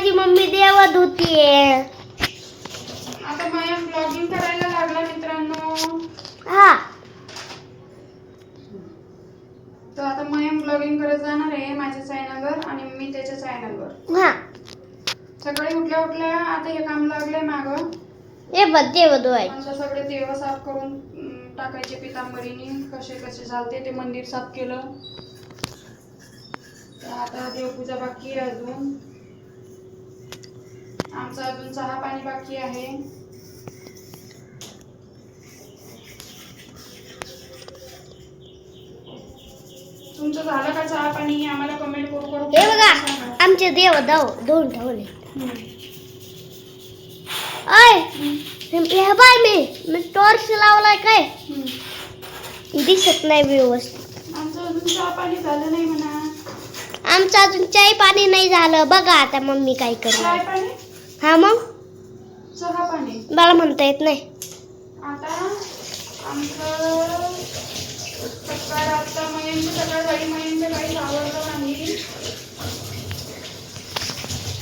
माझी मम्मी देवत होतीये आता मयंक ब्लॉगिंग करायला लागला मित्रांनो. हा. तर आता मयंक ब्लॉगिंग करत जाणार आहे माझ्या चॅनलवर आणि मी त्याच्या चॅनलवर हा. सकाळी उठल्या उठल्या आता हे काम लागलंय मागं. हे बघ देव धुवायचे आता सगळे देव साफ करून अं, टाकायचे पितांबरीने. कसे कसे चालते ते मंदिर साफ केलं. तर आता देवपूजा बाकी आहे अजून. आमचा अजून चहा पाणी बाकी आहे. तुमचं झालं का चहा पाणी? आम्हाला कमेंट करू करू हे बघा. आमचे देव धाव धुवून ठेवले. हे बाय मी मी टॉर्च लावलाय काय. दिसत नाही व्यवस्थित. आमचं अजून चहा पाणी झालं नाही म्हणा. आमचं अजून चाय पाणी नाही झालं. बघा आता मम्मी काय पाणी? हा मग? चहा पाणी. मला म्हणता येत नाही. आता आमचं सकाळ आता मयंक सकाळ झाली मयंक काही आवडलं नाही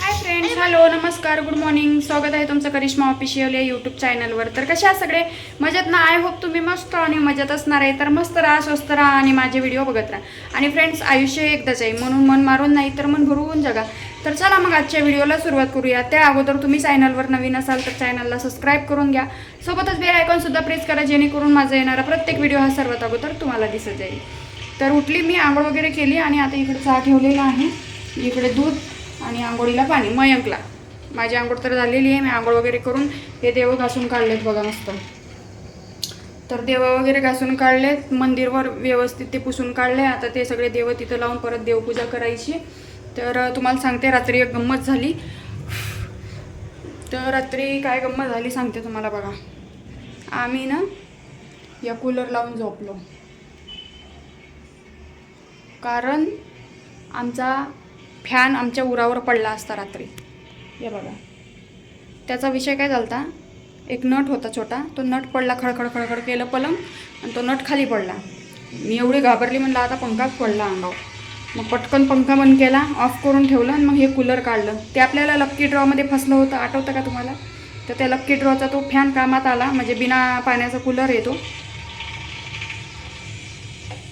हाय फ्रेंड्स हॅलो नमस्कार. गुड मॉर्निंग स्वागत आहे तुमचं करिश्मा ऑफिशियल या यूट्यूब चॅनलवर तर कशा सगळे? मजेत ना? आय होप तुम्ही मस्त आणि मजेत असणार आहे. तर मस्त राहा स्वस्त राहा आणि माझे व्हिडिओ बघत राहा. आणि फ्रेंड्स आयुष्य एकदाच आहे. म्हणून मन मारून नाही तर मन भरवून जगा. तर चला मग आजच्या व्हिडिओला सुरुवात करूया. त्या अगोदर तुम्ही चॅनलवर नवीन असाल तर चॅनलला सबस्क्राईब करून घ्या. सोबतच बेल आयकॉन सुद्धा प्रेस करा जेणेकरून माझा येणारा प्रत्येक व्हिडिओ हा सर्वात अगोदर तुम्हाला दिसत जाईल. तर उठली मी आंघोळ वगैरे केली आणि आता इकडे चहा ठेवलेला आहे. इकडे दूध आणि आंघोळीला पाणी. मयंकला. माझी आंघोळ तर झालेली आहे. मी आंघोळ वगैरे करून हे देव घासून काढलेत बघा मस्त. तर देव वगैरे घासून काढलेत. मंदिरवर व्यवस्थित ते पुसून काढले. आता ते सगळे देव तिथं लावून परत देवपूजा करायची. तर तुम्हाला सांगते रात्री एक गंमत झाली. तर रात्री काय गंमत झाली सांगते तुम्हाला बघा. आम्ही ना या कूलर लावून झोपलो. कारण आमचा फॅन आमच्या उरावर पडला असता रात्री. या बघा. त्याचा विषय काय झालता? एक नट होता छोटा. तो नट पडला खडखड खडखड केलं पलंग. आणि तो नट खाली पडला. मी एवढी घाबरली म्हणलं आता पंखाच पडला अंगावर. मग पटकन पंखा बंद केला ऑफ करून ठेवलं आणि मग हे कूलर काढलं. ते आपल्याला लक्की ड्रॉमध्ये फसलं होतं आठवतं का तुम्हाला? तर त्या लक्की ड्रॉचा तो फॅन कामात आला म्हणजे बिना पाण्याचा कूलर येतो.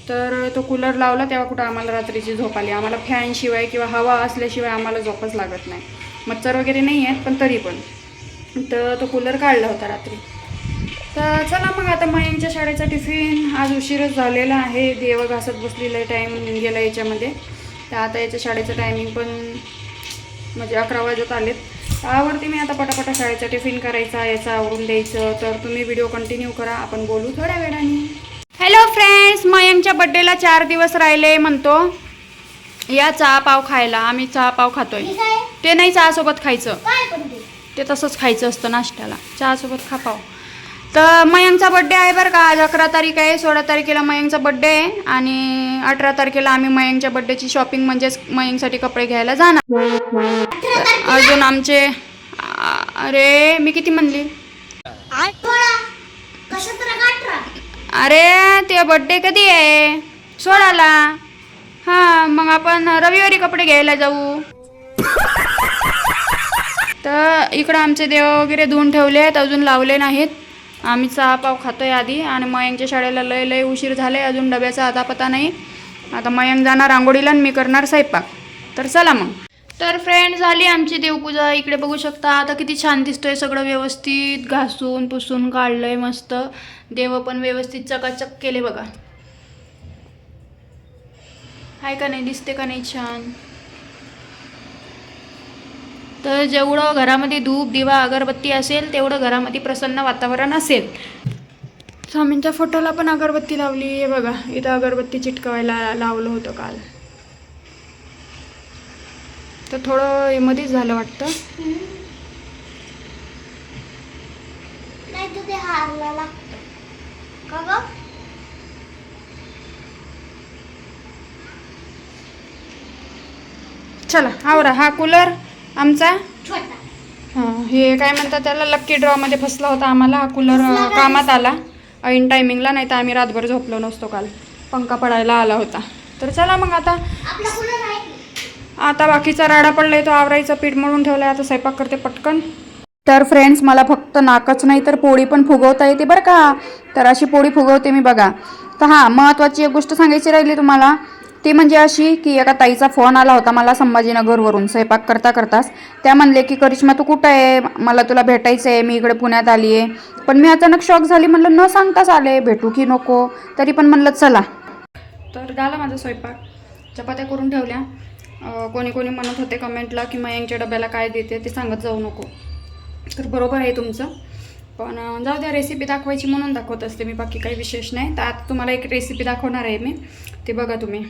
तर तो कूलर लावला तेव्हा कुठं आम्हाला रात्रीची झोप आली. आम्हाला फॅनशिवाय किंवा हवा असल्याशिवाय आम्हाला झोपच लागत नाही. मच्छर वगैरे नाही आहेत पण तरी पण. तर तो कूलर काढला होता रात्री. तर चला मग आता मयंकच्या शाळेचा टिफिन आज उशीरच झालेला आहे. देव घासत बसलेला टाईम गेला याच्यामध्ये. तर आता याच्या शाळेचं टायमिंग पण म्हणजे अकरा वाजत आलेत. त्यावरती मी आता पटापटा शाळेचा टिफिन करायचा याचा आवरून द्यायचं. तर तुम्ही व्हिडिओ कंटिन्यू करा. आपण बोलू थोड्या वेळाने. हॅलो फ्रेंड्स मयंकच्या बड्डेला चार दिवस राहिले म्हणतो. या चहा पाव खायला. आम्ही चहा पाव खातोय. ते नाही चहासोबत खायचं. ते तसंच खायचं असतं नाश्त्याला. चहासोबत खा पाव. तर मयंकचा बड्डे आहे बरं का. आज अकरा तारीख आहे सोळा तारखेला मयंकचा बड्डे आहे आणि अठरा तारखेला आम्ही मयंकच्या बड्डेची शॉपिंग म्हणजेच मयंकसाठी कपडे घ्यायला जाणार. अजून आमचे अरे मी किती म्हणली? अरे ते बड्डे कधी आहे? सोळाला. हां मग आपण रविवारी कपडे घ्यायला जाऊ. तर इकडं आमचे देव वगैरे धुवून ठेवले आहेत अजून लावले नाहीत. आम्ही चहा पाव खातो आहे आधी आणि मयंकच्या शाळेला लय लय उशीर झाले अजून डब्याचा आता पता नाही. आता मयंक जाणार आंघोळीला आणि मी करणार स्वयंपाक. तर चला मग. तर फ्रेंड झाली आमची देवपूजा. इकडे बघू शकता आता किती छान दिसतोय सगळं व्यवस्थित. घासून पुसून काढलंय मस्त. देव पण व्यवस्थित चकाचक केले बघा. आहे का नाही? दिसते का नाही छान? तर जेवढं घरामध्ये धूप दिवा अगरबत्ती असेल तेवढं घरामध्ये प्रसन्न वातावरण असेल. स्वामींच्या फोटोला पण अगरबत्ती लावली. आहे बघा इथं अगरबत्ती चिटकवायला लावलं होतं काल. तर थोडं हे मध्येच झालं वाटतं. चला आवरा. हा कूलर आमचा? हां हे काय म्हणतात त्याला? लक्की ड्रॉमध्ये फसला होता आम्हाला. हा कूलर? कामात आला. ऐन टायमिंगला नाही तर आम्ही रातभर झोपलो नसतो काल. पंखा पडायला आला होता. तर चला मग आता? आता बाकीचा राडा पडलाय तो आवरायचा पीठ मळून ठेवलाय. आता स्वयंपाक करते पटकन. तर फ्रेंड्स मला फक्त नाकच नाही तर पोळी पण फुगवता येते बरं का? तर अशी पोळी फुगवते मी बघा. तर हां महत्त्वाची एक गोष्ट सांगायची राहिली तुम्हाला. ती म्हणजे अशी की एका ताईचा फोन आला होता मला संभाजीनगरवरून स्वयंपाक करता करताच. त्या म्हणले की करिश्मा तू कुठं आहे? मला तुला भेटायचं आहे मी इकडे पुण्यात आली आहे. पण मी अचानक शॉक झाली म्हणलं न सांगताच आले भेटू की नको? तरी पण म्हणलं चला. तर झाला माझा स्वयंपाक. चपात्या करून ठेवल्या. कोणी कोणी म्हणत होते कमेंटला की मयांच्या डब्याला काय देते ते सांगत जाऊ नको. तर बरोबर आहे तुमचं. पण जाऊ द्या रेसिपी दाखवायची म्हणून दाखवत असते मी बाकी काही विशेष नाही. तर आता तुम्हाला एक रेसिपी दाखवणार आहे मी. ते बघा तुम्ही.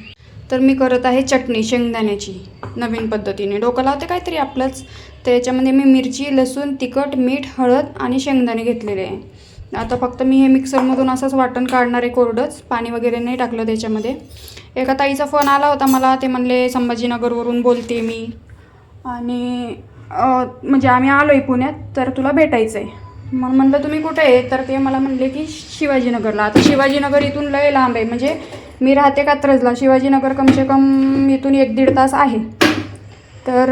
तर मी करत आहे चटणी शेंगदाण्याची नवीन पद्धतीने. डोकं लावते काहीतरी आपलंच. तर याच्यामध्ये मी मिरची लसूण तिखट मीठ हळद आणि शेंगदाणे घेतलेले आहे. आता फक्त मी हे मिक्सरमधून असंच वाटण काढणार आहे कोरडंच. पाणी वगैरे नाही टाकलं त्याच्यामध्ये. एका ताईचा फोन आला होता मला. ते म्हणले संभाजीनगरवरून बोलते मी. आणि म्हणजे आम्ही आलो आहे पुण्यात तर तुला भेटायचं आहे मग म्हणलं तुम्ही कुठे आहे? तर ते मला म्हणले की शिवाजीनगरला. आता शिवाजीनगर इथून लय लांब आहे. म्हणजे मी राहते कात्रजला. शिवाजीनगर कमसे कम इथून एक दीड तास आहे. तर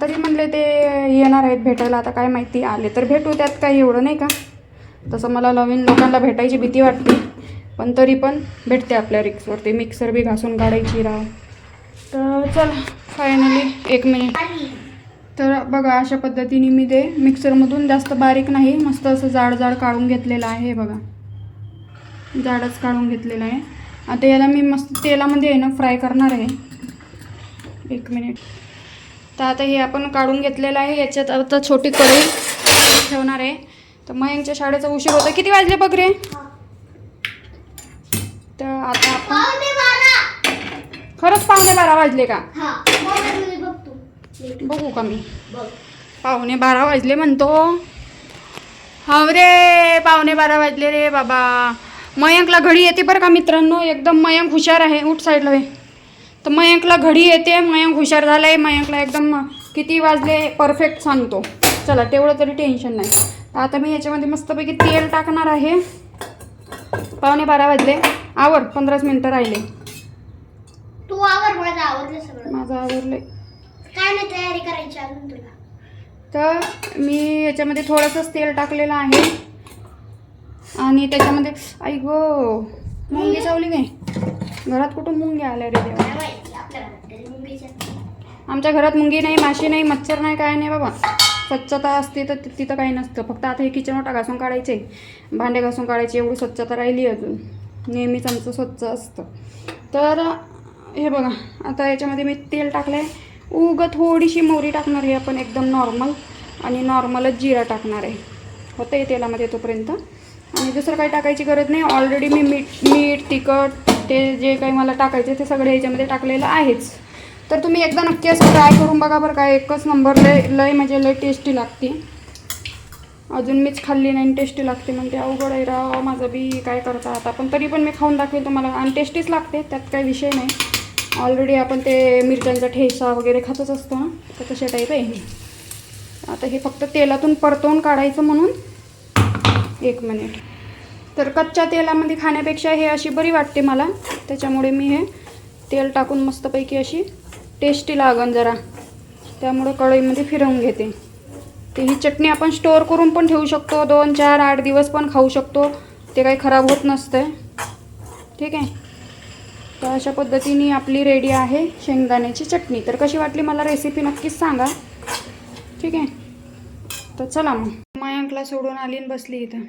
तरी म्हणले ते येणार आहेत भेटायला. आता काय माहिती आले तर भेटू त्यात काही एवढं नाही का? तसं मला नवीन लोकांना भेटायची भीती वाटते. पण तरी पण भेटते आपल्या रिक्सवरती. मिक्सर बी घासून काढायची राव. तर चला फायनली एक मिनिट तर बघा अशा पद्धतीने मी ते मिक्सरमधून जास्त बारीक नाही मस्त असं जाड जाड काढून घेतलेलं आहे बघा. जाडच काढून घेतलेलं आहे. आता याला मी मस्त तेलामध्ये आहे ना फ्राय करणार आहे. एक मिनिट तर आता हे आपण काढून घेतलेलं आहे याच्यात आता छोटी कढई ठेवणार आहे. तर मयंकच्या शाळेचा उशीर होता किती वाजले बघ रे? तर आता आपण खरंच पावणे बारा वाजले का? हा बघ का मी? पावणे बारा वाजले म्हणतो. हा रे पावणे बारा वाजले रे बाबा. मयंकला घडी येते बरं का मित्रांनो? एकदम मयंक हुशार आहे. उठ साईडला तर मयंकला घडी येते. मयंक हुशार झाला आहे मयंकला एकदम किती वाजले? परफेक्ट सांगतो. चला तेवढं तरी टेन्शन नाही. तर आता मी ह्याच्यामध्ये मस्तपैकी तेल टाकणार आहे. पावणे बारा वाजले. आवर पंधराच मिनटं राहिले. तू आवर माझं आवडलं सगळं. माझं आवरलं काय नाही तयारी करायची अजून तुला. तर मी याच्यामध्ये थोडंसंच तेल टाकलेलं आहे. आणि त्याच्यामध्ये आई गो मुंगी चावली काय घरात कुठून मुंग्या आल्या रे देवा? आमच्या घरात मुंगी नाही माशी नाही मच्छर नाही काय नाही बाबा. स्वच्छता असते तर तिथं काही नसतं. फक्त आता हे किचन ओटा घासून काढायचे भांडे घासून काढायचे एवढी स्वच्छता राहिली अजून. नेहमीच आमचं स्वच्छ असतं. तर हे बघा आता याच्यामध्ये मी तेल टाकलं आहे उगं थोडीशी मोहरी टाकणार आहे आपण एकदम नॉर्मल आणि नॉर्मलच जिरा टाकणार आहे. होतं आहे तेलामध्ये तोपर्यंत. आणि दुसरं काही टाकायची गरज नाही. ऑलरेडी मी मीठ मीठ तिखट ते जे काही मला टाकायचे ते सगळे याच्यामध्ये टाकलेलं आहेच. तर तुम्ही एकदा नक्की असं ट्राय करून बघा बरं काय एकच नंबर लय लय म्हणजे लय टेस्टी लागते. अजून मीच खाल्ली नाही टेस्टी लागते. म्हणते अवघड आहे राव माझं बी काय करता आता. पण तरी पण मी खाऊन दाखवेल तुम्हाला. आणि टेस्टीच लागते त्यात काही विषय नाही. ऑलरेडी आपण ते मिरच्यांचा ठेसा वगैरे खातच असतो ना. तर तशा टाईप आहे. आता हे फक्त तेलातून परतवून काढायचं म्हणून एक मिनिट तर कच्च्या तेलामध्ये खाण्यापेक्षा हे अशी बरी वाटते मला. त्याच्यामुळे मी हे तेल टाकून मस्तपैकी अशी टेस्टी लागन जरा. त्यामुळे कढईमध्ये फिरवून घेते. ते ही चटणी आपण स्टोअर करून पण ठेवू शकतो. दोन चार आठ दिवस पण खाऊ शकतो. ते काही खराब होत नसतं ठीक आहे? तर अशा पद्धतीने आपली रेडी आहे शेंगदाण्याची चटणी. तर कशी वाटली मला रेसिपी नक्कीच सांगा. ठीक आहे? तर चला मग. मयांकला सोडून आली आणि बसली इथं.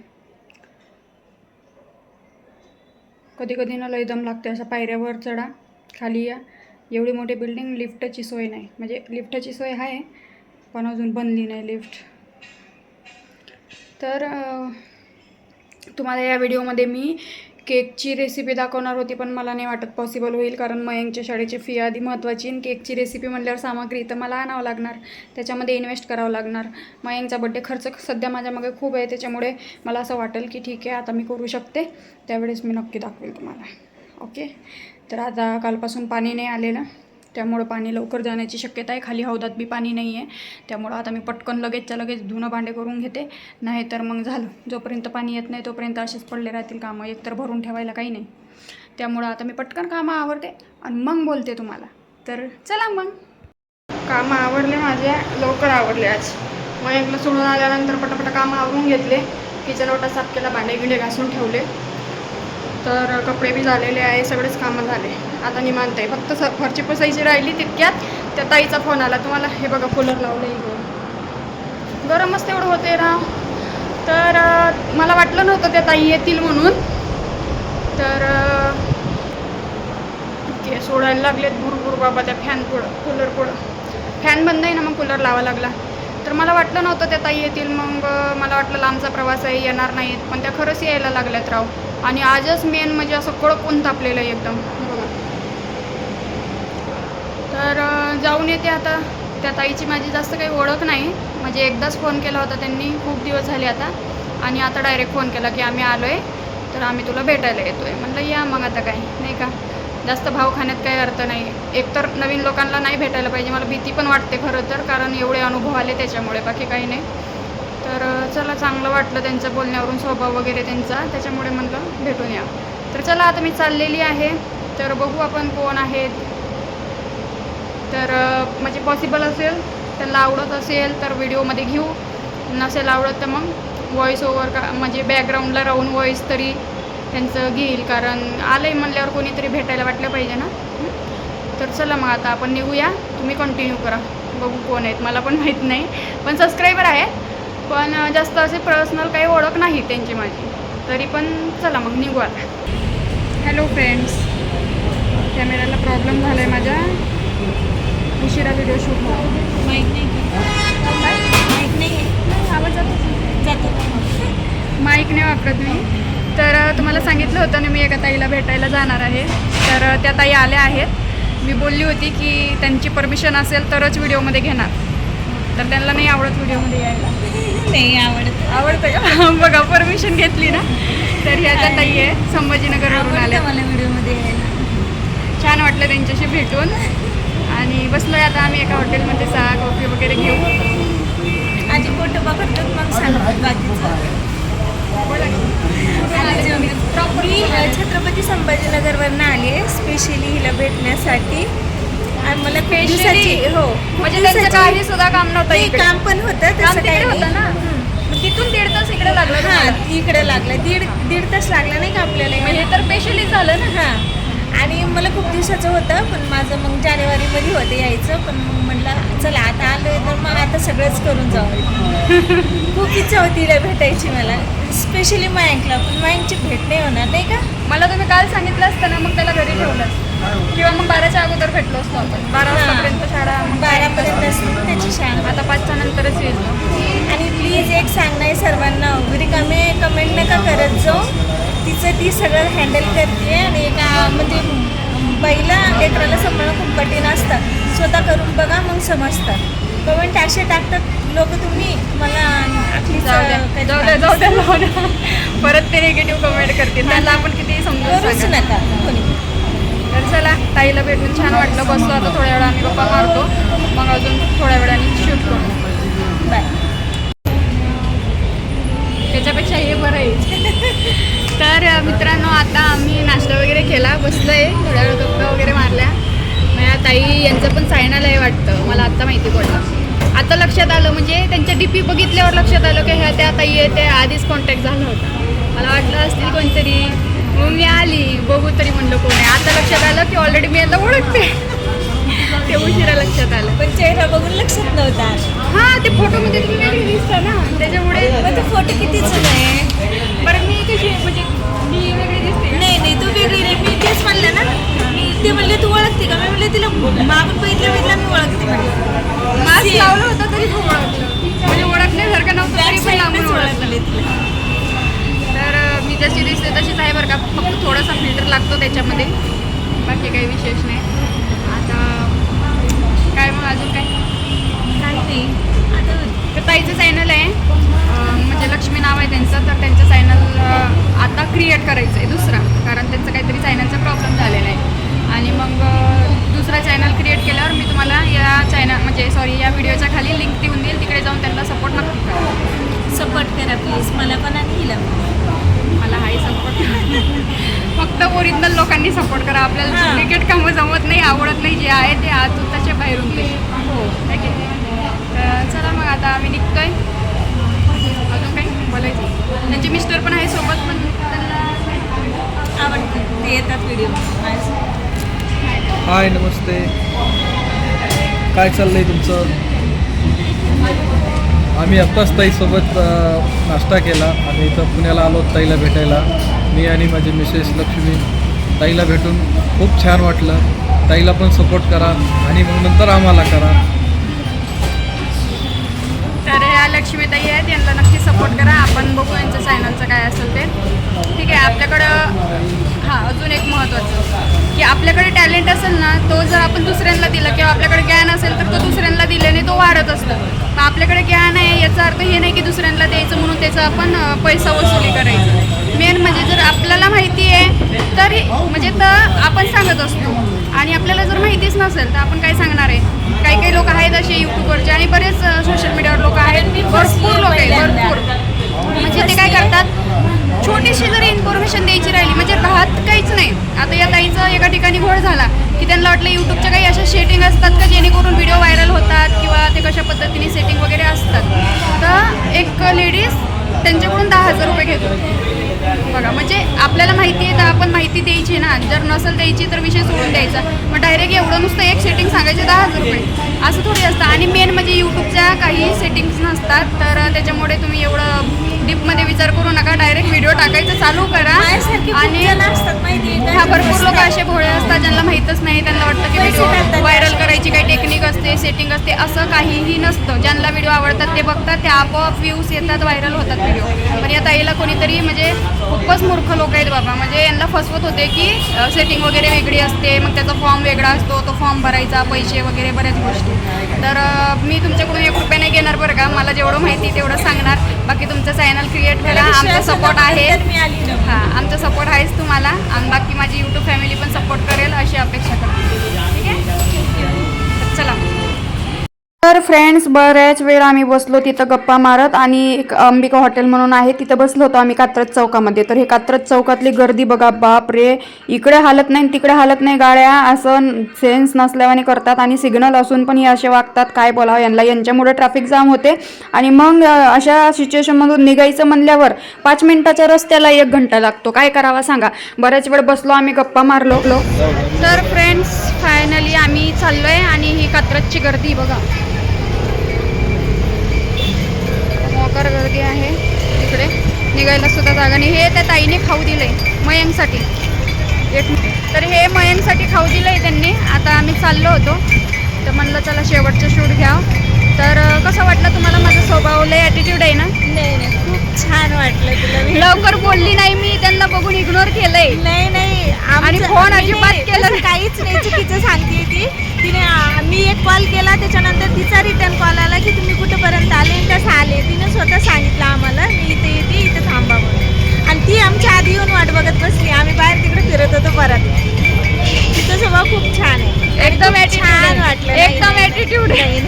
कधी कधी ना लय दम लागते अशा पायऱ्यावर चढा खाली या. एवढी मोठी बिल्डिंग लिफ्टची सोय नाही. म्हणजे लिफ्टची सोय आहे पण अजून बनली नाही लिफ्ट तर तुम्हाला या व्हिडिओमध्ये मी केकची रेसिपी दाखवणार होती पण मला नाही वाटत पॉसिबल होईल कारण मयंकच्या शाळेची फी आधी महत्त्वाची आणि केकची रेसिपी म्हणल्यावर सामग्री तर मला आणावं लागणार. त्याच्यामध्ये इन्व्हेस्ट करावं लागणार. मयंकचा बड्डे खर्च सध्या माझ्यामागे खूप आहे त्याच्यामुळे मला असं वाटेल की ठीक आहे आता मी करू शकते. त्यावेळेस मी नक्की दाखवेल तुम्हाला. ओके तर आता कालपासून पाणी नाही आलेलं. त्यामुळं पाणी लवकर जाण्याची शक्यता आहे. खाली हौदात बी पाणी नाही आहे त्यामुळं आता मी पटकन लगेचच्या लगेच धुणं भांडे करून घेते. नाही तर मग झालं. जोपर्यंत पाणी येत नाही तोपर्यंत असेच पडले राहतील कामं. एकतर भरून ठेवायला काही नाही. त्यामुळं आता मी पटकन कामं आवडते आणि मग बोलते तुम्हाला. तर चला मग. कामं आवडले माझे. लवकर आवडले आज. मग मयंकला सोडून आल्यानंतर पटापट कामं आवरून घेतले. किचन ओटा साफ केला भांडे गिंडे घासून ठेवले. तर कपडे बी झालेले आहे सगळेच कामं झाले. आता निमांत आहे. फक्त स फरची पसायची राहिली तितक्यात त्या ताईचा फोन आला. तुम्हाला हे बघा कूलर लावलं इकडं गरमच तेवढं होते राव तर मला वाटलं नव्हतं त्या ताई येतील म्हणून. तर ते सोडायला लागलेत भुरभुर बाबा त्या फॅन पुढं कूलर पुढं. फॅन बंद आहे ना मग कूलर लावा लागला. तर मला वाटलं नव्हतं त्या ताई येतील मग मला वाटलं लांबचा प्रवास आहे येणार नाहीत. पण त्या खरंच यायला लागल्यात राव. आणि आजच मेन म्हणजे असं कडक ऊन तापलेलं आहे एकदम. बघा. तर जाऊन येते आता. त्या ताईची माझी जास्त काही ओळख नाही. म्हणजे एकदाच फोन केला होता त्यांनी. खूप दिवस झाले आता. आणि आता डायरेक्ट फोन केला की आम्ही आलो आहे तर आम्ही तुला भेटायला येतो आहे म्हणलं या मग आता काय नाही का? जास्त भाव खाण्यात काही अर्थ नाही. एकतर नवीन लोकांना नाही भेटायला पाहिजे. मला भीती पण वाटते खरं तर कारण एवढे अनुभव आले त्याच्यामुळे. बाकी काही नाही. तर चला चांगलं वाटलं त्यांचं बोलण्यावरून. स्वभाव वगैरे त्यांचा. त्याच्यामुळे म्हणलं भेटून या. तर चला आता मी चाललेली आहे. तर बघू आपण कोण आहेत. तर म्हणजे पॉसिबल असेल त्यांना आवडत असेल तर व्हिडिओमध्ये घेऊ. नसेल आवडत तर मग व्हॉईस ओवर का म्हणजे बॅकग्राऊंडला राहून व्हॉईस तरी त्यांचं घेईल कारण आलं आहे म्हणल्यावर कोणीतरी भेटायला वाटलं पाहिजे ना? तर चला मग आता आपण निघूया. तुम्ही कंटिन्यू करा. बघू कोण आहेत. मला पण माहीत नाही. पण सबस्क्रायबर आहेत पण जास्त असे पर्सनल काही ओळख नाही त्यांची माझी. तरी पण चला मग निघू आता. हॅलो फ्रेंड्स कॅमेऱ्याला प्रॉब्लेम झाला आहे माझ्या उशिरा व्हिडिओ शूट होतो माहीत नाही माहीत नाही. आवाज जातो जातो. माईक नाही वापरत मी. तर तुम्हाला सांगितलं होतं ना मी एका ताईला भेटायला जाणार आहे. तर त्या ताई आल्या आहेत. मी बोलली होती की त्यांची परमिशन असेल तरच व्हिडिओमध्ये घेणार. तर त्यांना नाही आवडत व्हिडिओमध्ये यायला. नाही आवडत. आवडतं का? बघा परमिशन घेतली ना. तर ह्या त्या ताई आहे संभाजीनगरवरून आल्या. मला व्हिडिओमध्ये यायला. छान वाटलं त्यांच्याशी भेटून. आणि बसलोय आता आम्ही एका हॉटेलमध्ये चहा कॉफी वगैरे घेऊ आधी फोटो बघतात मग सांगतात बाकीचं. बोला मी छत्रपती संभाजीनगरवरनं आली आहे. स्पेशली हिला भेटण्यासाठी. आणि मला खूप? दिवसाची हो म्हणजे त्यांचं काही सुद्धा काम नव्हतं इकडे? काम पण होतं काम तसं तिकडे काही. होतं ना? नाही मग तिथून दीड तास इकडे लागलं हा तुम्हाला. इकडे लागला. दीड दीड तास लागला नाही का आपल्याला हे तर स्पेशली झालं ना? हां. आणि मला खूप दिवसाचं होतं पण माझं मग जानेवारीमध्ये होतं यायचं पण मग म्हटलं चला आता आलोय तर मग आता सगळंच करून जाऊ. खूप इच्छा होती हिला भेटायची मला स्पेशली मयांकला पण मयांकची भेट नाही होणार नाही का? मला तुम्ही काल सांगितलं असतं ना मग त्याला घरी ठेवलं किंवा मग बाराच्या अगोदर भेटलो असतो आपण. बारा. वाजतापर्यंत शाळा मग बारापर्यंत असते. त्याची शाळा. आता पाचच्या नंतरच येईल. आणि प्लीज एक सांगणं आहे सर्वांना रिकामे कमेंट नका करत जाऊ. तिचं ती सगळं हँडल करते आणि एका म्हणजे बाईला लेकराला सांभाळणं खूप कठीण असतं. स्वतः करून बघा मग समजतं. कमेंट असे टाकतात लोक तुम्ही मला परत ते निगेटिव्ह कमेंट करतील. त्यांना आपण किती समजून. नका तर चला ताईला भेटून छान वाटलं. बसतो आता थोड्या वेळा आम्ही गप्पा मारतो. मग अजून थोड्या वेळाने शूट करू. बाय त्याच्यापेक्षा हे बरं आहे. तर मित्रांनो आता आम्ही नाश्ता वगैरे केला. बसलोय थोड्या वेळ गप्पा वगैरे मारल्या. माझ्या ताई यांचं पण सायनाला आहे वाटतं. मला आत्ता माहिती पडलं. आता लक्षात आलं म्हणजे त्यांच्या डी पी बघितल्यावर लक्षात आलं की ह्या त्या ताई आहे त्या आधीच कॉन्टॅक्ट झाला होता. मला वाटलं असतील कोणतरी. मग मी आली. बघू तरी म्हणलं कोण आहे. आता लक्षात आलं की ऑलरेडी मी यांना ओळखते. ते उशिरा लक्षात आलं. पण चेहरा बघून लक्षात नव्हता. हां ते फोटोमध्ये तुम्ही वेगळी दिसता ना. त्याच्यामुळे फोटो किती जुना आहे? बरं मी कशी म्हणजे मी वेगळी दिसते नाही नाही तू वेगळी नाही. मी तेच म्हणलं ना. मी ते म्हणले तू ओळखते का? मी म्हणले तिला मागून बघितलं बघितलं मी ओळखते म्हणलं मास्क Same. लावलं होतं तरी खूप ओळखलं. म्हणजे ओळखण्यासारखं नव्हतं तरी पण लांबून ओळखलं. ओळखले तिला. तर अं, मी जशी दिसते तशीच आहे बरं का. फक्त थोडासा फिल्टर लागतो त्याच्यामध्ये. बाकी काही विशेष नाही. आता काय मग अजून काय? काही नाही. आता तर ताईचं चॅनल आहे. नाव आहे त्यांचं तर त्यांचं चॅनल आता क्रिएट करायचं आहे दुसरा. कारण त्यांचं काहीतरी चॅनलचा प्रॉब्लेम झालेला आहे. आणि मग दुसरा चॅनल क्रिएट केल्यावर मी तुम्हाला या चॅनल म्हणजे सॉरी या व्हिडिओच्या खाली लिंक देऊन देईल. तिकडे जाऊन त्यांना सपोर्ट नक्की करा. सपोर्ट करा प्लीज मला पण आणि मला हाही सपोर्ट फक्त ओरिजिनल लोकांनी सपोर्ट करा. आपल्याला क्रिकेट कामं जमत नाही आवडत नाही जे आहे ते आज स्वतःच्या बाहेरून हो. चला मग आता आम्ही निघतोय. त्यांचे मिस्टर पण आहे सोबत पण त्यांना आवडते. ते येतात व्हिडिओ हाय नमस्ते. काय चाललंय तुमचं? आम्ही आत्ताच ताईसोबत नाश्ता केला आणि इथं पुण्याला आलो ताईला भेटायला. मी आणि माझी मिसेस लक्ष्मी ताईला भेटून खूप छान वाटलं. ताईला पण सपोर्ट करा आणि मग नंतर आम्हाला करा. लक्ष्मीताई आहेत यांना नक्की सपोर्ट करा. आपण बघू यांचं चॅनलचं काय असेल ते. ठीक आहे आपल्याकडं हां अजून एक महत्त्वाचं की आपल्याकडे टॅलेंट असेल ना तो जर आपण दुसऱ्यांना दिला किंवा आपल्याकडे ज्ञान असेल तर तो दुसऱ्यांना दिल्याने तो वाढत असतं. मग आपल्याकडे ज्ञान आहे याचा अर्थ हे नाही की दुसऱ्यांना द्यायचं म्हणून त्याचा आपण पैसा वसुली करायचं. मेन म्हणजे जर आपल्याला माहिती आहे तर म्हणजे तर आपण सांगत असतो. आणि आपल्याला जर माहितीच नसेल तर आपण काय सांगणार आहे? काही काही लोक आहेत असे यूट्यूबवरचे आणि बरेच सोशल मीडियावर लोक आहेत. भरपूर लोक आहेत भरपूर. म्हणजे ते काय करतात? छोटीशी जरी इन्फॉर्मेशन द्यायची राहिली म्हणजे राहत काहीच नाही. आता या ताईचं एका ठिकाणी घोळ झाला की त्यांना वाटलं यूट्यूबच्या काही अशा सेटिंग असतात का जेणेकरून व्हिडिओ व्हायरल होतात किंवा ते कशा पद्धतीने सेटिंग वगैरे असतात. तर एक लेडीज त्यांच्याकडून दहा हजार रुपये घेतो बघा म्हणजे आपल्याला माहिती आहे तर आपण माहिती द्यायची ना जर नसेल द्यायची तर विषय सोडून द्यायचा. मग डायरेक्ट एवढं नुसतं एक सेटिंग सांगायचे दहा हजार रुपये. असं थोडी असतं. आणि मेन म्हणजे यूट्यूबच्या काही सेटिंग्स नसतात तर त्याच्यामुळे तुम्ही एवढं डीपमध्ये विचार करू नका डायरेक्ट व्हिडिओ टाकायचं चालू करा. आणि हा? भरपूर लोक असे भोळे असतात ज्यांना माहीतच नाही त्यांना वाटतं की व्हिडिओ व्हायरल. करायची काही टेक्निक असते सेटिंग असते असं काहीही नसतं. ज्यांना व्हिडिओ आवडतात ते बघतात ते आपोआप व्ह्यूज येतात व्हायरल होतात व्हिडिओ पण या ताईला कोणीतरी म्हणजे खूपच मूर्ख लोक आहेत बाबा. म्हणजे यांना फसवत होते की सेटिंग वगैरे वेगळी असते मग त्याचा फॉर्म वेगळा असतो तो फॉर्म भरायचा पैसे वगैरे बऱ्याच गोष्टी. तर मी तुमच्याकडून एक रुपया नाही घेणार बरं का. मला जेवढं माहिती तेवढं सांगणार. बाकी तुमचं चॅनल क्रिएट करा आमचा सपोर्ट आहे. हां आमचा सपोर्ट आहेच तुम्हाला. आणि बाकी माझी यूट्यूब फॅमिली पण सपोर्ट करेल अशी अपेक्षा करते. तर फ्रेंड्स बऱ्याच वेळ आम्ही बसलो तिथं गप्पा मारत आणि एक अंबिका हॉटेल म्हणून आहे तिथं बसलो होतो आम्ही कात्रज चौकामध्ये. तर हे कात्रज चौकातली गर्दी बघा बाप रे इकडे हालत नाही तिकडे हालत नाही गाड्या असं सेन्स नसल्यावाने करतात आणि सिग्नल असून पण हे असे वागतात काय बोलावं? यांना यांच्यामुळे ट्रॅफिक जाम होते. आणि मग अशा सिच्युएशनमधून निघायचं म्हणल्यावर पाच मिनिटाच्या रस्त्याला एक घंटा लागतो. काय करावा सांगा? बऱ्याच वेळ बसलो आम्ही गप्पा मारलो. तर फ्रेंड्स फायनली आम्ही चाललो आहे आणि ही कात्रजची गर्दी बघा. भयंकर गर्दी आहे. तिकडे निघायला सुद्धा जागा नाही. हे त्या ताईने खाऊ दिलंय मयंकसाठी. एक तर हे मयंकसाठी खाऊ दिलंय त्यांनी. आता आम्ही चाललो होतो. तर म्हणलं चला शेवटचं शूट घ्या तर कसं वाटलं तुम्हाला माझा स्वभाव? लय ॲटिट्यूड आहे ना? नाही नाही. खूप छान वाटलं तुला. लवकर बोलली नाही मी त्यांना बघून इग्नोर केलंय. नाही नाही. आमचं- आणि फोन अजिबात नाही, केला तसं काहीच नाही चुकीचं सांगते ती. तिने आ, मी एक कॉल केला त्याच्यानंतर तिचा रिटर्न कॉल आला की तुम्ही कुठेपर्यंत आले? तसं आले. तिने स्वतः सांगितलं आम्हाला मी इथे येते इथे थांबा म्हणून. आणि ती आमच्या आधी येऊन वाट बघत बसली. आम्ही बाहेर तिकडे फिरत होतो परत. तिचा स्वभाव खूप छान आहे. आणि एकदम खूप attitude छान आहे. वाटलं एकदम नाही, ॲटिट्यूड आहे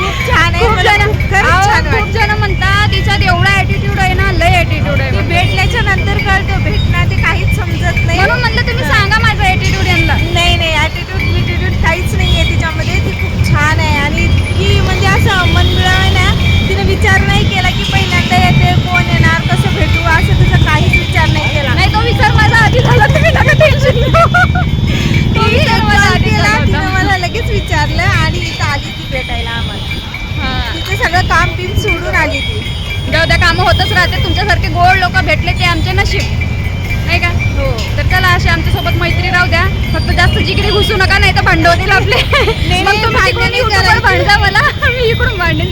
खूप छान आहे. खूप मला जण खरंच अहो, छान खूप वाटलं जण म्हणतात तिच्यात एवढा ॲटिट्यूड आहे ना लय ॲटिट्यूड आहे. ते भेटल्याच्या नंतर कळतं भेटणं ते काहीच समजत नाही. म्हणून म्हणलं तुम्ही. सांगा माझा ॲटिट्यूड यांना. नाही नाही ॲटिट्यूड बिटिट्यूड काहीच नाही आहे तिच्यामध्ये. ती खूप छान आहे. आणि ती म्हणजे असं मन मिळावं ना तिने विचार नाही केला की पहिल्यांदा येते कोण येणार कसं भेटू असं तुझा काहीच विचार नाही केला. नाही तो विचार माझा आधी झाला. तुम्ही नका टेन्शन मला लगेच विचारलं आणि इथं आली ती भेटायला आम्हाला. तिचं सगळं काम बिम सोडून आली ती. जाऊ द्या कामं होतच राहते. तुमच्यासारखे गोड लोक भेटले ते आमचे नशीब. नाही का? हो. तर चला अशी आमच्यासोबत मैत्री राहू द्या. फक्त जास्त जिकडे घुसू नका नाही तर भांडवतील आपले. मग तुम्ही तिकडून करायचं. भांडजा मला मी इकडून तुम्हाला.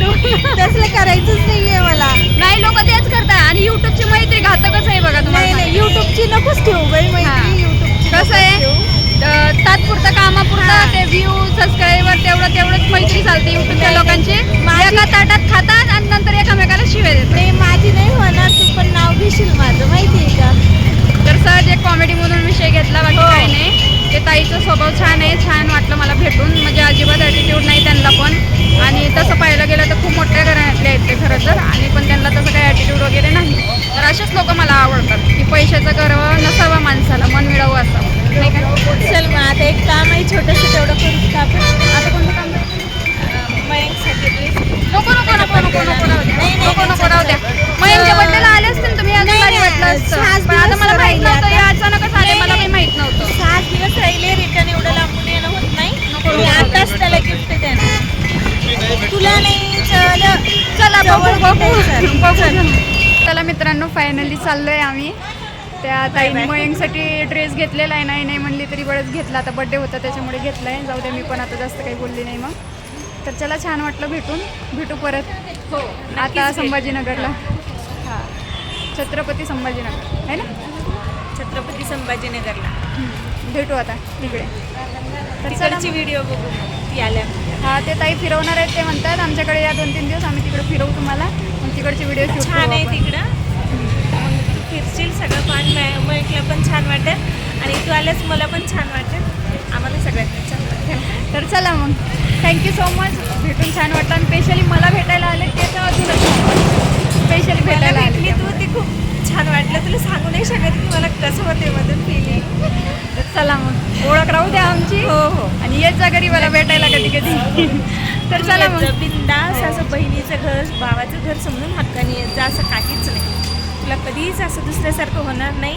तसलं करायचंच नाहीये मला. नाही लोक तेच करतात. आणि युट्यूबची मैत्री घातकच आहे बघा तुम्हाला युट्यूबची नकोच ठेवू बाई. माहिती युट्यूबची कसं आहे? तात्पुरतं कामापुरतं. ते व्ह्यू सबस्क्राईबर तेवढं तेवढंच मैत्री चालते युट्यूबच्या लोकांची. एका ताटात खातात आणि नंतर एकामेकाला शिवे देतात. नाही माझी नाही होणार तू पण नाव घेशील माझं माहिती आहे का? तर सहज एक कॉमेडीमधून विषय घेतला बाकी हो. काही नाही. ते ताईचा स्वभाव छान आहे छान वाटलं मला भेटून. म्हणजे अजिबात ॲटिट्यूड नाही त्यांना पण. आणि तसं पाहायला गेलं तर खूप मोठ्या घराण्यातले आहेत ते खरं तर. आणि पण त्यांना तसं काही ॲटिट्यूड वगैरे नाही. तर असेच लोक मला आवडतात की पैशाचा गर्व नसावा माणसाला मन मिळावं असावं. चल मग आता एक काम आहे छोटंसं तेवढं करू का आपण? आता कोणतं काम आले असते ना तुम्ही अजून मला म्हटलं असतं नव्हतं हे सात दिवस राहिले रिटर्न एवढं लांबून येणं होत नाही. नको त्याला गिफ्ट देणार. तुला नाही चल. चला बघू बघू. बघू. चला मित्रांनो फायनली चाललोय आम्ही. त्या ताईने. मयंकसाठी ड्रेस घेतलेला आहे. नाही नाही म्हणली तरी बरंच घेतला. आता बड्डे होता त्याच्यामुळे घेतलाय. जाऊ दे मी पण आता जास्त काही बोलली नाही मग. तर चला छान वाटलं भेटून. भेटू परत. हो आता. संभाजीनगरला. हां. छत्रपती संभाजीनगर. आहे ना? छत्रपती संभाजीनगरला. भेटू आता तिकडे तर चला तिकडची व्हिडिओ बघू ती आल्या हा ते ताई फिरवणार आहेत ते म्हणतात. आमच्याकडे या दोन तीन दिवस आम्ही तिकडे फिरवू तुम्हाला. तिकडचे व्हिडिओ शूट छान आहे तिकडं. फिरशील सगळं पान मैकला पण छान वाटेल. आणि तू आल्यास मला पण छान वाटेल. आम्हाला सगळ्यांना छान वाटेल. तर चला मग. थँक्यू सो मच भेटून छान वाटलं. आणि स्पेशली मला भेटायला आले ते तर अजूनच स्पेशली भेटायला भेटली आले तू ते खूप छान वाटलं. तुला सांगू नाही शकत की मला कसं होते मधून फिलिंग तर चला मग. ओळख राहू द्या आमची. हो हो. आणि येत जा घरी मला भेटायला कधी कधी. तर चला मग. बिंदास असं बहिणीचं घर भावाचं घर समजून हक्काने येत जा असं काहीच नाही. तुला कधीच असं दुसऱ्यासारखं होणार नाही.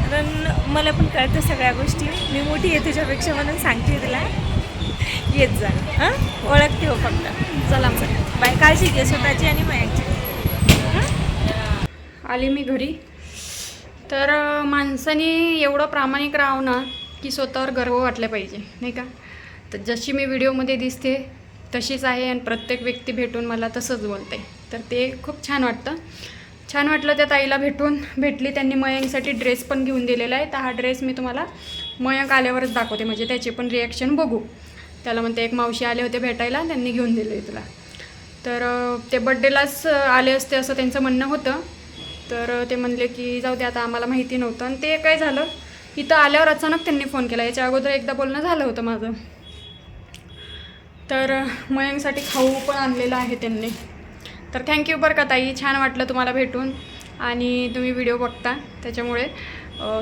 कारण मला पण कळतं सगळ्या गोष्टी. मी मोठी आहे तुझ्यापेक्षा म्हणून सांगते तुला. येत जा. हां? ओळखते हो फक्त. चला. मग बाय. काळजी घे स्वतःची आणि मायाची. आली मी घरी. तर माणसाने एवढं प्रामाणिक राहावं ना की स्वतःवर गर्व वाटलं पाहिजे नाही का? तर जशी मी व्हिडिओमध्ये दिसते तशीच आहे आणि प्रत्येक व्यक्ती भेटून मला तसंच बोलते तर ते खूप छान वाटतं. छान वाटलं त्या ताईला भेटून. भेटली त्यांनी मयंकसाठी ड्रेस पण घेऊन दिलेला आहे. तर हा ड्रेस मी तुम्हाला मयंक आल्यावरच दाखवते. म्हणजे त्याचे पण रिॲक्शन बघू. त्याला म्हणते एक मावशी आले होते भेटायला त्यांनी घेऊन दिले तुला. तर ते बड्डेलाच आले असते असं त्यांचं म्हणणं होतं. तर ते म्हणले की जाऊ दे आता आम्हाला माहिती नव्हतं. आणि ते काय झालं? इथं आल्यावर अचानक त्यांनी फोन केला. याच्या अगोदर एकदा बोलणं झालं होतं माझं. तर मयंकसाठी खाऊ पण आणलेलं आहे त्यांनी. तर थँक्यू बरं का ताई. छान वाटलं तुम्हाला भेटून. आणि तुम्ही व्हिडिओ बघता. त्याच्यामुळे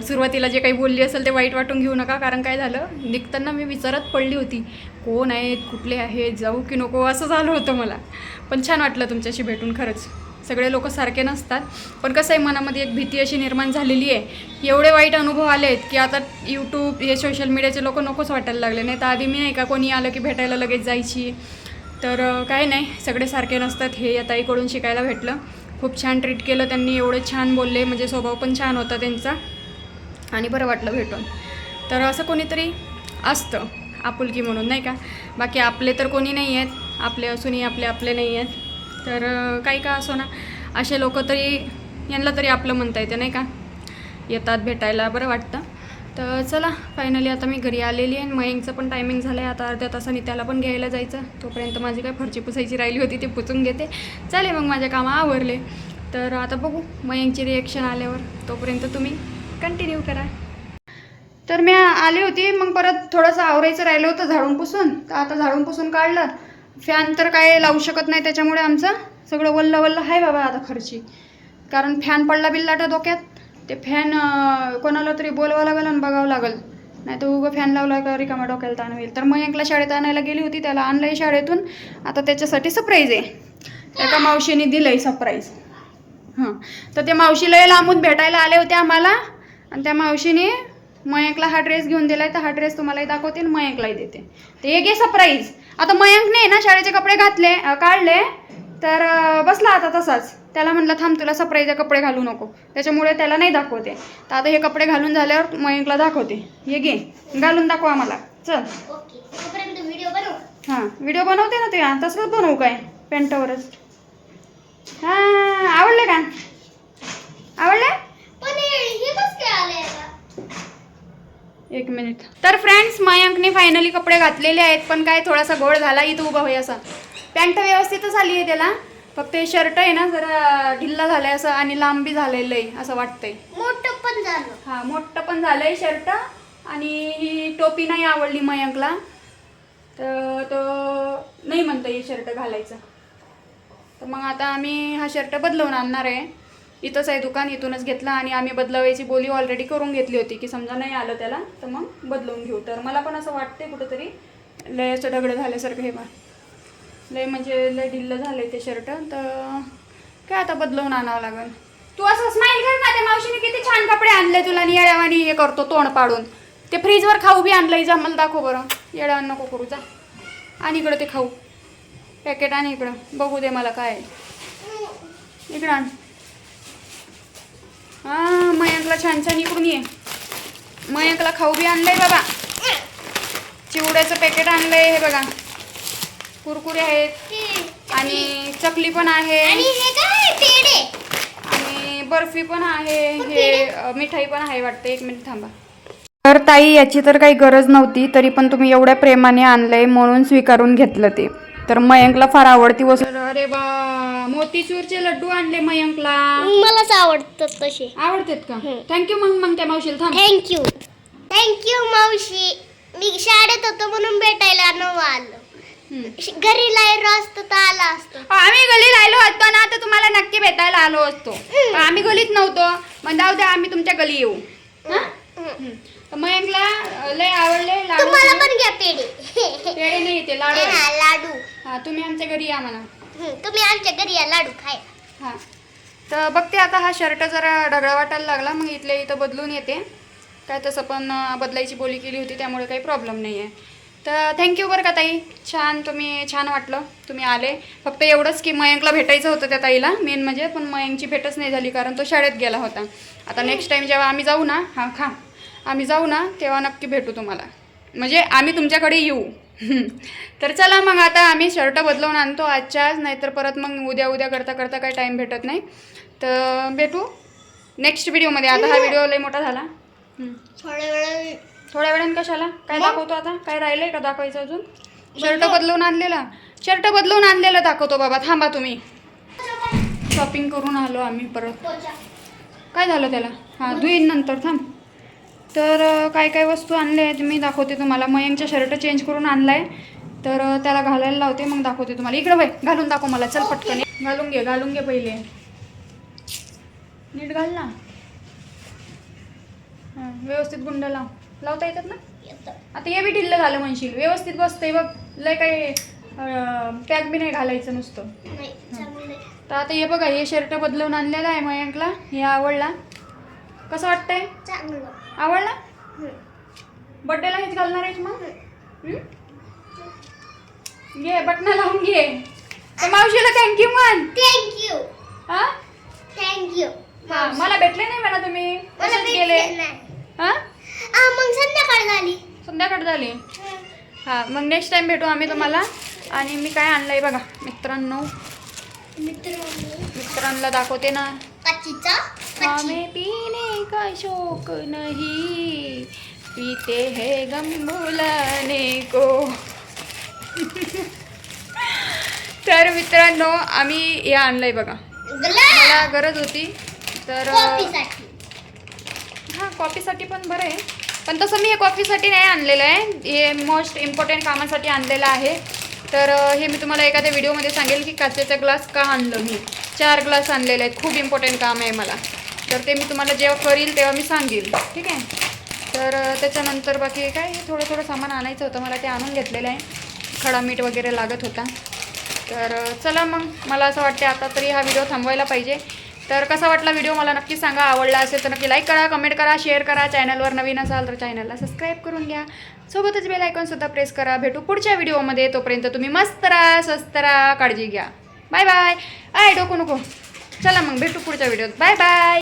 सुरुवातीला जे काही बोलली असेल ते वाईट वाटून घेऊ नका. कारण काय झालं? निघताना मी विचारत पडली होती कोण आहेत? कुठले आहेत? जाऊ की नको? असं झालं होतं मला. पण छान वाटलं तुमच्याशी भेटून खरंच. सगळे लोक सारखे नसतात. पण कसं आहे मनामध्ये एक भीती अशी निर्माण झालेली आहे. एवढे वाईट अनुभव आले आहेत की आता यूट्यूब हे सोशल मीडियाचे लोक नकोच वाटायला लागले. नाही तर आधी मी नाही का कोणी आलं की भेटायला लगेच जायची? तर काय काही नाही. सगळे सारखे नसतात. हे या ताईकडून शिकायला भेटलं. खूप छान ट्रीट केलं त्यांनी. एवढे छान बोलले. म्हणजे स्वभाव पण छान होता त्यांचा. आणि बरं वाटलं भेटून. तर असं कोणीतरी असतं. आपुलकी म्हणून नाही का? बाकी आपले तर कोणी नाही आहेत आपले असूनही आपले आपले नाही आहेत तर काही का असो ना. असे लोक तरी यांना तरी आपलं म्हणता येते नाही का? येतात भेटायला. बरं वाटतं. तर चला फायनली आता मी घरी आलेली आहे. मयंकचं पण टायमिंग झालं आहे आता अर्ध्या तासाने त्याला पण घ्यायला जायचं. तोपर्यंत माझी काय फरची पुसायची राहिली होती ती पुसून घेते. चालेल मग माझ्या कामं आवरले. तर आता बघू मयंकची रिॲक्शन आल्यावर. तोपर्यंत तुम्ही कंटिन्यू करा. तर मी आले होती मग परत थोडंसं आवरायचं राहिलं होतं झाडून पुसून. तर आता झाडून पुसून काढलं. फॅन तर काय लावू शकत नाही त्याच्यामुळे आमचं सगळं वल्ल वल्ल आहे बाबा आता खर्ची कारण फॅन पडला बिल्लाटा डोक्यात. ते फॅन कोणाला तरी बोलवावं लागेल आणि बघावं लागेल. नाही तर उगं फॅन लावला का रिकामा डोक्याला ताण होईल. तर मयंकला शाळेत आणायला गेली होती त्याला आणलं आहे शाळेतून. आता त्याच्यासाठी सरप्राईज आहे. एका मावशीने दिलं आहे सरप्राईज हां. तर त्या मावशीला लांबून भेटायला आले होते आम्हाला. आणि त्या मावशीने मयंकला हा ड्रेस घेऊन दिलाय तर हा ड्रेस तुम्हालाही दाखवते आणि मयंकलाही देते. ते एक आहे सरप्राईज आता मयंकने ना शाळेचे कपडे घातले काढले. तर बसला आता तसाच. त्याला म्हणलं थांब तुला सरप्राईज कपडे घालू नको. त्याच्यामुळे त्याला नाही दाखवते. तर आता हे कपडे घालून झाल्यावर मयंकला दाखवते. हे घे घालून दाखव आम्हाला चल. हां व्हिडिओ बनवते ना ते तसंच बनवू काय? पेंटावरच हां आवडले का? आवडले? एक मिनिट तर फ्रेंड्स मयंकने फायनली कपडे घातलेले आहेत पण काय थोडासा गोळ झाला इथं उभा होई असा. पॅन्ट व्यवस्थितच आली आहे त्याला. फक्त हे शर्ट आहे ना जरा ढिल्ला झालाय असं आणि लांबी झालेलं आहे असं वाटतंय. मोठं पण झालं. हा मोठं पण झालंय शर्ट आणि ही टोपी नाही आवडली मयंकला. तर तो नाही म्हणतो हे शर्ट घालायचं. तर मग आता आम्ही हा शर्ट बदलवून आणणार आहे. इथंच आहे दुकान इथूनच घेतला आणि आम्ही बदलावायची बोली ऑलरेडी करून घेतली होती की समजा नाही आलं त्याला तर मग बदलवून घेऊ. तर मला पण असं वाटते कुठंतरी लय असं दगड झाल्यासारखं हे बा लय म्हणजे लय ढिल्ल झालंय ते शर्ट तर काय आता बदलवून आणावं लागेल तू असं स्माईल कर ना त्या मावशीने किती छान कपडे आणले तुला येड्यावानी हे करतो तोंड पाडून. ते फ्रीजवर खाऊ बी आणलंय जा मला दाखव बरं. येड्यावान नको करू जा. आणि इकडं ते खाऊ. पॅकेट आणि इकडं. बघू दे मला काय इकडं आण. हा मयंकला छान छान इकडून ये. मयंकला खाऊ बी आणलंय बाबा चिवड्याचं पॅकेट आणलंय हे बघा. कुरकुरे आहेत आणि चकली. पण आहे. आणि हे बर्फी पण आहे. हे मिठाई पण आहे वाटतं. एक मिनिट थांबा. तर ताई याची तर काही गरज नव्हती तरी पण तुम्ही एवढ्या प्रेमाने आणलंय म्हणून स्वीकारून घेतलं ते. तर मयंकला फार आवडती वस्तू. अरे बा मोतीचूरचे लड्डू आणले मयंकला. मलाच आवडतात तसे. आवडतात का? थँक्यू मग मग त्या मावशीला थांब. थँक्यू थँक्यू मावशी. मी शाळेत होतो म्हणून भेटायला न आलो. घरी लायरो असतं तर आला असतो. आम्ही गलीत आलो होतो ना तर तुम्हाला नक्की भेटायला आलो असतो. पण आम्ही गलीत नव्हतो. मग जाऊ द्या आम्ही तुमच्या गली येऊ. हा? तर मयंकला लय आवडले लाडू तुम्हाला पण घ्या पेढे. पेढे नाही येते लाडू. आहे. हा, लाडू. हा तुम्ही आमच्या घरी या म्हणा. हम्म, तुम्ही आमच्या घरी या लाडू खाय. हां. तर बघते आता हा शर्ट जरा ढगळा वाटायला लागला मग इथल्या इथं बदलून येते. काय तसं पण अं, बदलायची बोली केली होती त्यामुळे काही प्रॉब्लेम नाही आहे तर थँक्यू बरं का ताई. छान तुम्ही छान वाटलं. तुम्ही आले. फक्त एवढंच की मयंकला भेटायचं होतं त्या ताईला मेन म्हणजे. पण मयंकची भेटच नाही झाली कारण तो शाळेत गेला होता. आता नेक्स्ट टाईम जेव्हा आम्ही जाऊ ना हां खा. आम्ही जाऊ ना तेव्हा नक्की भेटू तुम्हाला. म्हणजे आम्ही तुमच्याकडे येऊ. तर चला मग आता आम्ही शर्ट बदलवून आणतो आजच्या आज नाहीतर परत मग उद्या उद्या करता करता काही टाईम भेटत नाही. तर भेटू. नेक्स्ट व्हिडिओमध्ये आता हा व्हिडिओ लय मोठा झाला. थोड्या वेळ थोड्या वेळाने कशाला? काय दाखवतो आता? काय राहिलंय का दाखवायचं अजून? शर्ट बदलवून आणलेला. शर्ट बदलवून आणलेला दाखवतो बाबा. थांबा तुम्ही. शॉपिंग करून आलो आम्ही परत. काय झालं त्याला? हां धुईन नंतर. थांब. तर काय काय वस्तू आणल्या आहेत मी दाखवते तुम्हाला. मयंकचा शर्ट चेंज करून आणलाय. तर अं, त्याला घालायला लावते मग दाखवते तुम्हाला. इकडं बाई घालून दाखव मला. चल पटकन. घालून घे घालून घे पहिले. नीट घाल ना. हां व्यवस्थित गुंड लाव. लावता येतात ना? आता हे बी ढिल्लं झालं म्हणशील. व्यवस्थित बसतंय बघ. लय काही पॅक बी नाही घालायचं नुसतं. तर आता हे बघा हे शर्ट बदलवून आणलेलं आहे मयंकला. हे आवडला. कसं वाटतंय? आवडला. बड्डेला हेच घालणार आहेस मग? घे बटना लावून घे. तर मावशीला थँक्यू म्हण. थँक्यू हा? थँक्यू हा, मला भेटले नाही म्हणा तुम्ही. मला भेटले गेले? हा? मग संध्याकाळ झाली. संध्याकाळ झाली. हा मग नेक्स्ट टाइम भेटू आम्ही तुम्हाला. आणि मी काय आणलंय बघा मित्रांनो. मित्रांनो. मित्रांना दाखवते ना. हमें पीने का शौक नहीं? पीते हैं गम भुलाने को. तर मित्रांनो आम्ही हे आणलंय बघा. मला गरज होती. तर कॉफीसाठी पण बरं आहे. पण तसं मी हे कॉफीसाठी नाही आणलेलं आहे. हे मोस्ट इम्पॉर्टंट कामासाठी आणलेलं आहे. तर हे मी तुम्हाला एखाद्या व्हिडिओमध्ये सांगेल की काचेचा ग्लास का आणलं मी? चार ग्लास आणलेले आहेत. खूप इम्पॉर्टंट काम आहे मला. तर ते मी तुम्हाला जेव्हा करील तेव्हा मी सांगेल. ठीक आहे? तर त्याच्यानंतर बाकी काय? हे थोडं थोडं सामान आणायचं होतं. मला ते आणून घेतलेलं आहे. खडा मीठ वगैरे लागत होता. तर चला मग. मला असं वाटते आता तरी हा व्हिडिओ थांबवायला पाहिजे. तर कसा वाटला व्हिडिओ मला नक्की सांगा. आवडला असेल तर नक्की लाईक करा कमेंट करा शेअर करा. चॅनलवर नवीन असाल तर चॅनलला सबस्क्राईब करून घ्या. सोबतच बेल आयकॉनसुद्धा प्रेस करा. भेटू पुढच्या व्हिडिओमध्ये तोपर्यंत तुम्ही मस्त राहा स्वस्त राहा काळजी घ्या. बाय बाय आय डोकू नको. चला मग भेटू पुढच्या व्हिडिओत बाय बाय